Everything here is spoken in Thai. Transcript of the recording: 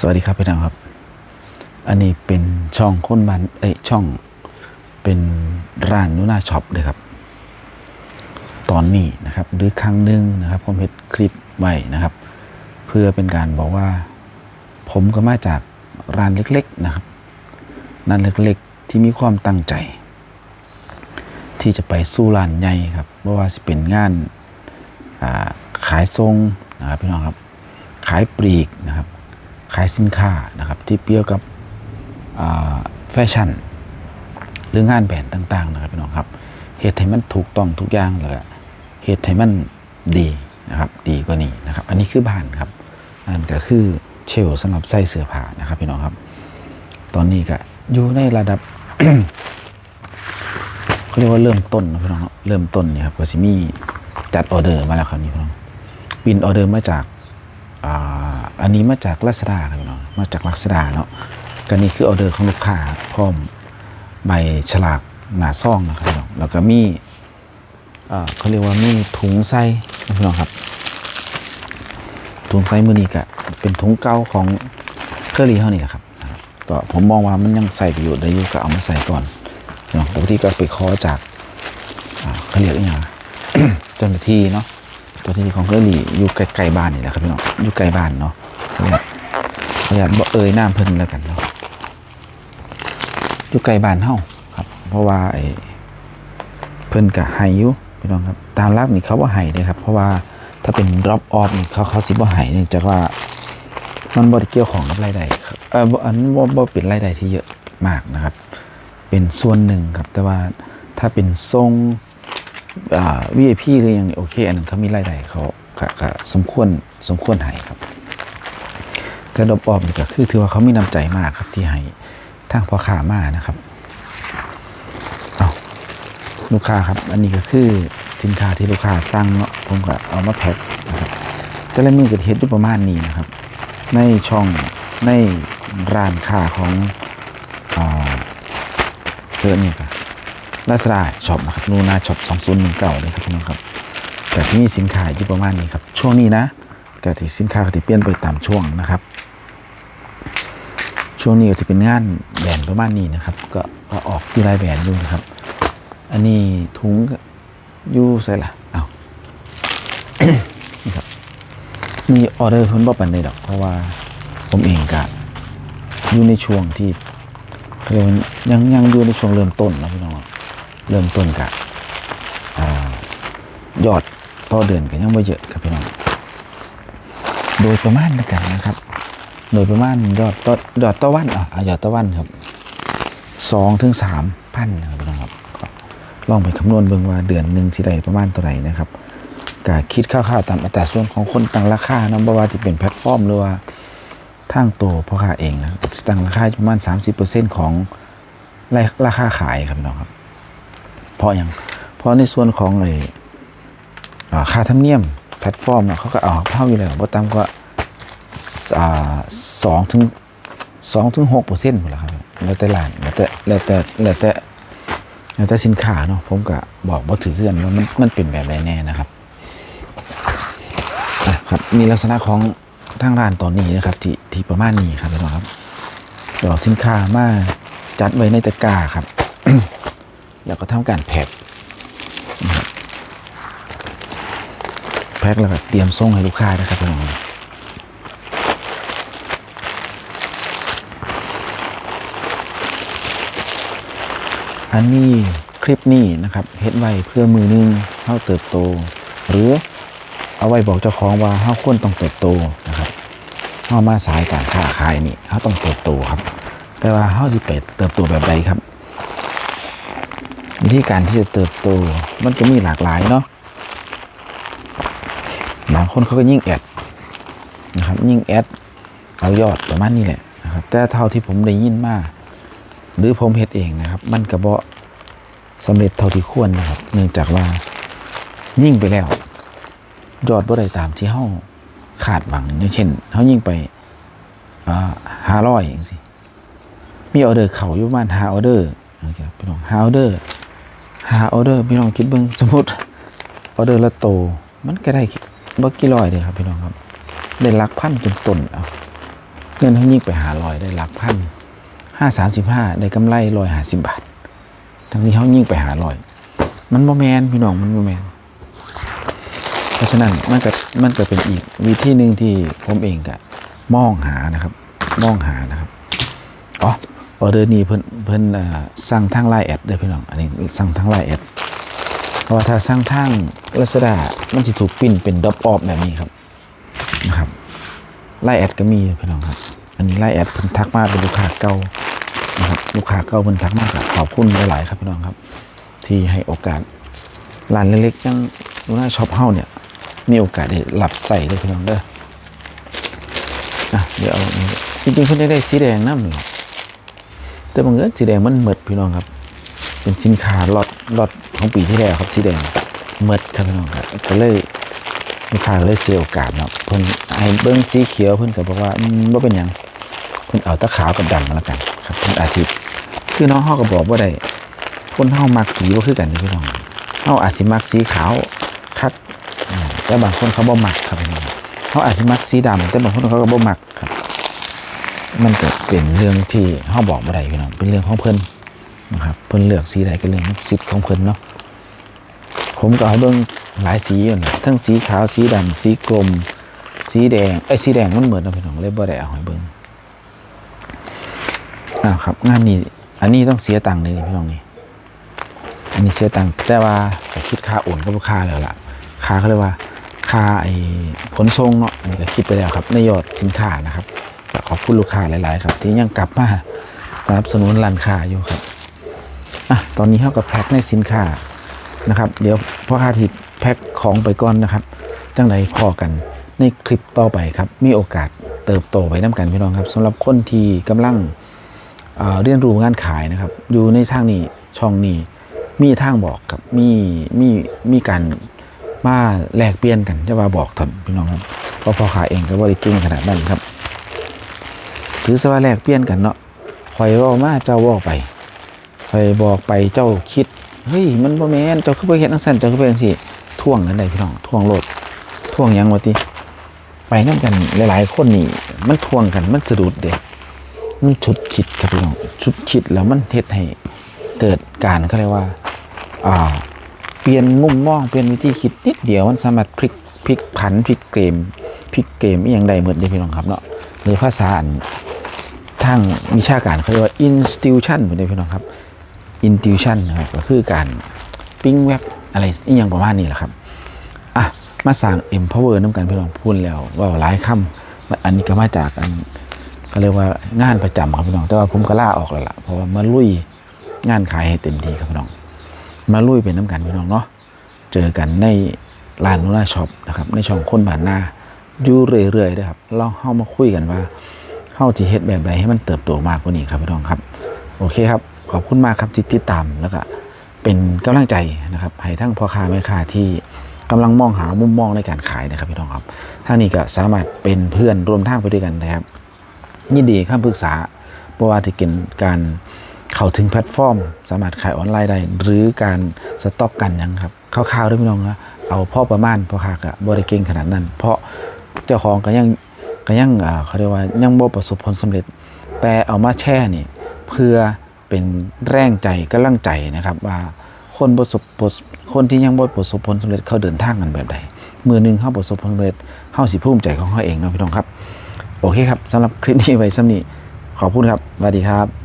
สวัสดีครับพี่น้องครับ อันนี้เป็นช่องคนบ้านเอ้ยช่องเป็นร้านนุนาช็อปเลยครับ ตอนนี้นะครับ หรือครั้งหนึ่งนะครับ ผมเห็นคลิปไว้นะครับ เพื่อเป็นการบอกว่า ผมก็มาจากร้านเล็กๆนะครับร้านเล็กๆที่มีความตั้งใจ ที่จะไปสู้ร้านใหญ่ครับเพราะว่าสิเป็นงานาขายทรงนะครับพี่น้องครับ ขายปลีกนะครับ ขายสินค้านะครับที่เกี่ยวกับแฟชั่น หรืองานแบรนด์ต่างๆนะครับพี่น้องครับเหตุให้มันถูกต้องทุกอย่างเลยเหตุให้มันดีนะครับดีกว่านี้นะครับ อันนี้คือบ้านครับอันนั้นก็คือเชลฟ์สำหรับใส่เสื้อผ้านะครับพี่น้องครับ ตอนนี้ก็อยู่ในระดับเขาเรียกว่าเริ่มต้นนะพี่น้องเริ่มต้นเนี่ยครับก็สิมีจัดออเดอร์มาแล้วครับนี่พี่น้องบินออเดอร์มาจาก อันนี้มาจากลักษดาครับพี่น้องมาจากลักษดาเนาะก็นี่คือออเดอร์ของลูกค้าพร้อมใบฉลากหนาซ่องนะครับพี่น้องแล้วก็มีเอ่อเขาเรียกว่ามีถุงไส้นะพี่น้องครับ ถุงไส้มือนี้ก็เป็นถุงเก่าของเคอรี่เท่านี้แหละครับก็ผมมองว่ามันยังใส่ประโยชน์ได้อยู่ก็เอามาใส่ก่อนเนาะปกติก็ไปขอจากเขาเรียกอย่างเจ้าหน้าที่เนาะเจ้าหน้าที่ของเคอรี่อยู่ใกล้ๆบ้านนี่แหละครับพี่น้องอยู่ใกล้บ้านเนาะ ขออนุญาตบ่เอ่ยน้ำเพิ่นแล้วกันเนาะอยู่ใกลบ้านเฮาครับ เพราะว่าไอ้เพิ่นก็ให้อยู่พี่น้องครับ ตามรักนี่เขาบ่ให้เด้ครับ เพราะว่าถ้าเป็น drop off นี่เขาเขาสิบ่ให้เนื่องจากว่ามันบ่ได้เกี่ยวของกับรายได้ครับเออบ่อันบ่บ่เป็นรายได้ที่เยอะมากนะครับ เป็นส่วนหนึ่งครับ แต่ว่าถ้าเป็นทรงอ่า VIP หรืออย่างนี้โอเค อันนั้นเขามีรายได้เขาก็ก็สมควรสมควรให้ครับ แต่ดอบออบนี่ก็คือถือว่าเขามีน้ำใจมากครับที่ให้ทางพ่อค้ามานะครับเอาลูกค้าครับ อันนี้ก็คือสินค้าที่ลูกค้าสั่งเนาะผมก็เอามาแพ็คนะครับแต่ละมือก็เฮ็ดอยู่ประมาณนี้นะครับ ในช่องในร้านค้าของอ่าเนนี่ยครับลาซาด้าช็อปนะครับนูนาช็อป2019เลยครับพี่น้องครับแต่ที่มีสินค้าอยู่ประมาณนี้ครับ ช่วงนี้นะก็ที่สินค้าก็ที่เปลี่ยนไปตามช่วงนะครับ ช่วงนี้ก็จะเป็นงานแบนประมาณนี้นะครับ ก็ออกที่รายแบนด์อยู่นะครับ อันนี้ถุงยู่ใส่ละเอานี่ครับ มีออเดอร์เพิ่นบ่ปันใดดอก เพราะว่าผมเองก็อยู่ในช่วงที่เรียกว่ายังยังอยู่ในช่วงเริ่มต้นนะพี่น้องเริ่มต้นกับอ่ายอดต่อเดือนก็ยังไม่เยอะครับพี่น้อง โดยประมาณกันนะครับ โดยประมาณยอดต่อยอดต่อวันอะยอดต่อวันครับสองถึงสามพันนะครับพี่น้องครับลองไปคำนวณเบิ่งว่าเดือนหนึ่งสิได้ประมาณเท่าไหร่นะครับก็คิดค่าวๆตามอัตราส่วนของคนตั้งราคาเนาะบ่ว่าจะเป็นแพลตฟอร์มหรือว่าทางตัวพ่อค้าเองนะตั้งราคาประมาณ 30%ของราคาขายครับพี่น้องครับเพราะอย่างเพราะในส่วนของไอ้ค่าธรรมเนียมแพลตฟอร์มเนาะเขาก็เอาเท่าอยู่แล้วบ่ต่ำกว่าอ่า สองถึงสองถึงหกเปอร์เซ็นต์หมดแล้วครับแล้วแต่ร้านแล้วแต่แล้วแต่แล้วแต่แล้วแต่สินค้าเนาะผมก็บอกบ่ถือเพื่อนว่ามันมันเป็นแบบใดแน่นะครับครับมีลักษณะของทางร้านตอนนี้นะครับ ที่ที่ประมาณนี้ครับพี่น้องครับเดี๋ยวสินค้ามาจัดไว้ในตะกร้าครับ แล้วก็ทำการแพ็คแพ็คแล้วก็เตรียมส่งให้ลูกค้านะครับพี่น้องันนี้คลิปนี้นะครับเฮ็ดไว้เพื่อมือหนึงเฮาเติบโต หรือเอาไว้บอกเจ้าของว่าเฮาควรต้องเติบโตนะครับเฮามาสายการค้าขายนี่เฮาต้องเติบโตครับ แต่ว่าเฮาสิไปเติบโตแบบใดครับวิธีการที่จะเติบโตมันก็มีหลากหลายเนาะบางคนเขาก็ยิ่งแอดนะครับยิ่งแอดเอายอดประมาณนี้แหละนะครับแต่เท่าที่ผมได้ยินมา หรือผมเฮ็ดเองนะครับ มันกระเบาสำเร็จเท่าที่ควรนะครับ เนื่องจากว่ายิ่งไปแล้ว ยอดบ่ได้ตามที่เฮาคาดหวังอย่างเช่นเฮายิ่งไปอ่าห้าร้อยอย่างสิมีออเดอร์เข้าอยู่ประมาณห้าออเดอร์นะครับพี่น้องห้าออเดอร์หาออเดอร์พี่น้องคิดเบิ่งสมมติออเดอร์ละโต มันก็ได้บ่กี่ร้อยเลยครับพี่น้องครับ ได้ลักพันจนต้นเอาเงินเขายิ่งไปหาลอยได้ลักพัน ห้าสามสิบห้าได้กำไรลอยหาสิบบาท ทั้งนี้เขายิ่งไปหาลอย มันโมแมนพี่น้องมันโมแมนเพราะฉะนั้นมันก็มันก็เป็นอีกวิธีหนึ่งที่ผมเองก็มองหานะครับ มองหานะครับอ๋อออเดอร์นี้เพิ่นเพิ่นสั่งทางไลน์แอดเด้อพี่น้อง อันนี้สั่งทางไลน์แอดเพราะว่าถ้าสั่งทางลาซาด้ามันจะถูกปิ้นเป็นดอปออฟแบบนี้ครับนะครับไลน์แอดก็มีพี่น้องครับ อันนี้ไลน์แอดเพิ่นทักมาเป็นลูกค้าเก่า ลูกค้าก่าเพิ่นทักมาก็ขอบคุณหลายๆครับพี่น้องครับ ที่ให้โอกาสร้านเล็กๆยังลูน่าช็อปเฮ้าเนี่ย มีโอกาสได้หลับใส่เลยพี่น้องเด้ออะเดี๋ยวเอาจริงๆเพิ่นได้ได้สีแดงน้ำหนึ่งแต่บางเอิญสีแดงมันหมดพี่น้องครับ เป็นสินค้าล็อตล็อตของปีที่แล้วครับสีแดงหมดครับพี่น้องครับก็เลยลูกค้าก็เลยเสียโอกาสเนาะเพิ่นให้เบิ้งสีเขียวเพิ่นก็บอกว่าอืมบ่เป็นหยังเพิ่นเอาตะขาวกับดำแล้วกันครับเพิ่นอาทิตย์ คือน้องเฮาก็บอกว่าได้คนเฮามักสีบ่คือกันนะพี่น้องเฮาอาจสิมักสีขาวคัดแต่บางคนเขาบ่มักครับพี่น้องเฮาอาจสิมักสีดำแต่บางคนเขาก็บ่มักครับ มันก็เป็นเรื่องที่เฮาบอกบ่ได้พี่น้องเป็นเรื่องของเพิ่นนะครับเพิ่นเลือกสีใดก็เรื่องสิทธิ์ของเพิ่นเนาะผมก็เอาเบิ่งหลายสีอยู่นะทั้งสีขาวสีดำสีกลม สีแดงไอ้สีแดงมันเหมือนนะพี่น้องเลยบ่ได้เอาให้เบิ่งอ้าวครับงานนี้ อันนี้ต้องเสียตังค์เลยพี่น้องนี่อันนี้เสียตังค์แต่ว่าก็คิดค่าโอนกับลูกค้าแล้วล่ะค่าเขาเรียกว่าค่าไอ้ขนส่งเนาะอันนี้ก็คิดไปแล้วครับ ในยอดสินค้านะครับขอบคุณลูกค้าหลาย ๆ ครับ ที่ยังกลับมาสนับสนุนร้านค้าอยู่ครับอะตอนนี้เขากับแพ็คในสินค้านะครับ เดี๋ยวพ่อค้าทิดแพ็คของไปก่อนนะครับ จังไรพอกันในคลิปต่อไปครับ มีโอกาสเติบโตไปน้ำกันพี่น้องครับสำหรับคนที่กำลัง เอ่อเรียนรู้งานขายนะครับ อยู่ในทางนี้ช่องนี้มีทางบอกครับมีมีมีการมาแลกเปลี่ยนกันจะว่าบอกทนพี่น้องครับเพราะพอขายเองก็บริเก่งขนาดนั้นครับถือซะว่าแลกเปลี่ยนกันเนาะคอยว่ามาเจ้าว่าไปคอยบอกไปเจ้าคิดเฮ้ยมันบ่แม่นเจ้าคือบ่เฮ็ดจังซั่นเจ้าคือเป็นจังซี่ท่วงกันได้พี่น้องท่วงโลดท่วงยังวะติไปนํกันหลายๆคนนี่มันท่วงกันมันสะดุดเด้ มันชุดคิดครับพี่น้องชุดคิดแล้วมันเฮ็ดให้เกิดการเขาเรียกว่าอ่า เปลี่ยนมุมมองเปลี่ยนวิธีคิดนิดเดียวมันสามารถพลิกพลิกผันพลิกเกมพลิกเกมอย่างใดเหมือนเด้พี่น้องครับเนาะหรือภาษาอันทางวิชาการเขาเรียกว่า institution เหมือนเด้พี่น้องครับ intuition นะครับก็คือการปิ้งเว็บอะไรอหย่างประมาณนี้แหละครับอะมาสร้าง empower น้ำกันพี่น้องพูดแล้วว่าหลายคำอันนี้ก็มาจากอัน ก็เรียกว่างานประจำครับพี่น้อง แต่ว่าผมก็ล่าออกแล้วล่ะเพราะว่ามาลุยงานขายให้เต็มที่ครับพี่น้อง มาลุยเป็นน้ำกันพี่น้องเนาะเจอกันในร้านนุราช็อปนะครับในช่องคนบ้านหน้าอยู่เรื่อยๆนะครับเราเข้ามาคุยกันว่าเข้าที่เฮ็ดแบบใดให้มันเติบโตมากกว่านี้ครับพี่น้องครับ โอเคครับ ขอบคุณมากครับที่ติดตามแล้วก็เป็นกำลังใจนะครับให้ทั้งพ่อค้าแม่ค้าที่กำลังมองหามุมมองในการขายนะครับพี่น้องครับท่างนี้ก็สามารถเป็นเพื่อนร่วมทางไปด้วยกันนะครับ ยินดีคำปรึกษาเพราะว่าจะกินการเข้าถึงแพลตฟอร์ม สามารถขายออนไลน์ได้ หรือการสต็อกกันยังครับคร่าวๆด้วยพี่น้องนะเอาพ่อประมาณพ่อค้าก็บ่ได้เก่งขนาดนั้น เพราะเจ้าของก็ยังก็ยังอ่าเขาเรียกว่ายังบ่ประสบผลสำเร็จ แต่เอามาแช่นี่เพื่อเป็นแรงใจกำลังใจนะครับ ว่าคนประสบคนที่ยังบ่ประสบผลสำเร็จเขาเดินทางกันแบบใดมือหนึ่งเขาประสบผลสำเร็จเขาสิภูมิใจของเขาเองนะพี่น้องครับ โอเคครับสำหรับคลิปนี้ไว้สำนี้ขอบคุณครับสวัสดีครับ